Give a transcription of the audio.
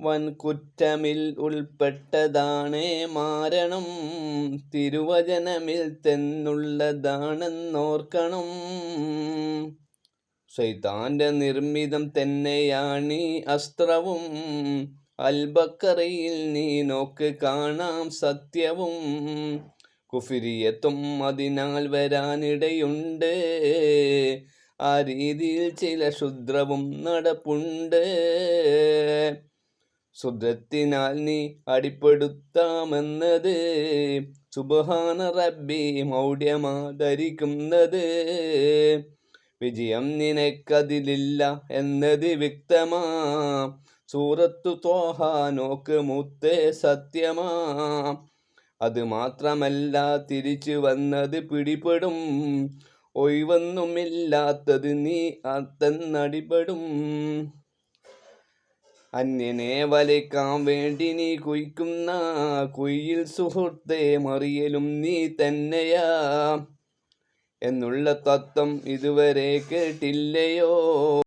വൻകുറ്റമിൽ ഉൾപ്പെട്ടതാണേ മാരണം. തിരുവചനമിൽ തെന്നുള്ളതാണെന്നോർക്കണം. സൈതാന്റെ നിർമ്മിതം തന്നെയാണീ അസ്ത്രവും. അൽബക്കറയിൽ നീ നോക്ക് കാണാം സത്യവും. കുഫിരിയത്തും അതിനാൽ വരാനിടയുണ്ട്. ആ രീതിയിൽ ചില ക്ഷുദ്രവും നടപ്പുണ്ട്. ശുദ്രത്തിനാൽ നീ അടിപ്പെടുത്താമെന്നത് സുബഹാന റബ്ബി മൗഢ്യമാധരിക്കുന്നത് വിജയം നിനക്കതിലില്ല എന്നത് വ്യക്തമാ. സൂറത്തു തോഹ നോക്ക് മുത്തേ സത്യമാ. അത് മാത്രമല്ല തിരിച്ചു വന്നത് പിടിപെടും. ഒഴിവൊന്നുമില്ലാത്തത് നീ അത്തന്നടിപെടും അന്യനെ വലിക്കാൻ വേണ്ടി നീ കുയിക്കുന്ന കുയിൽ സുഹൃത്തെ മറിയലും നീ തന്നെയാ. എന്നുള്ള തത്വം ഇതുവരെ കേട്ടില്ലയോ?